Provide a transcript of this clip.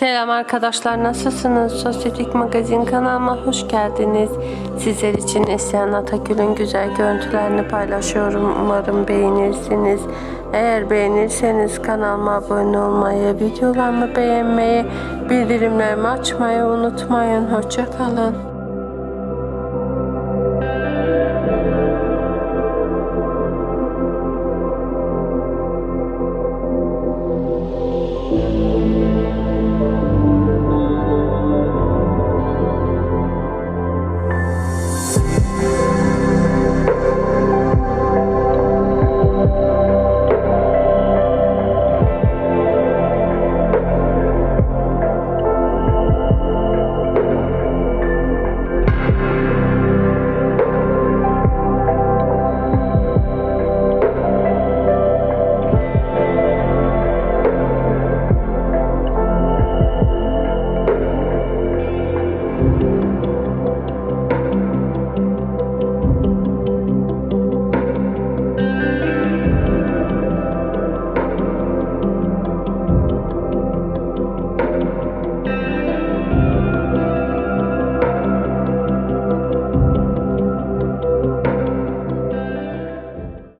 Selam arkadaşlar nasılsınız? Sosyetik Magazin kanalıma hoş geldiniz. Sizler için Esyan Atakül'ün güzel görüntülerini paylaşıyorum. Umarım beğenirsiniz. Eğer beğenirseniz kanalıma abone olmayı, videolarımı beğenmeyi, bildirimlerimi açmayı unutmayın. Hoşçakalın.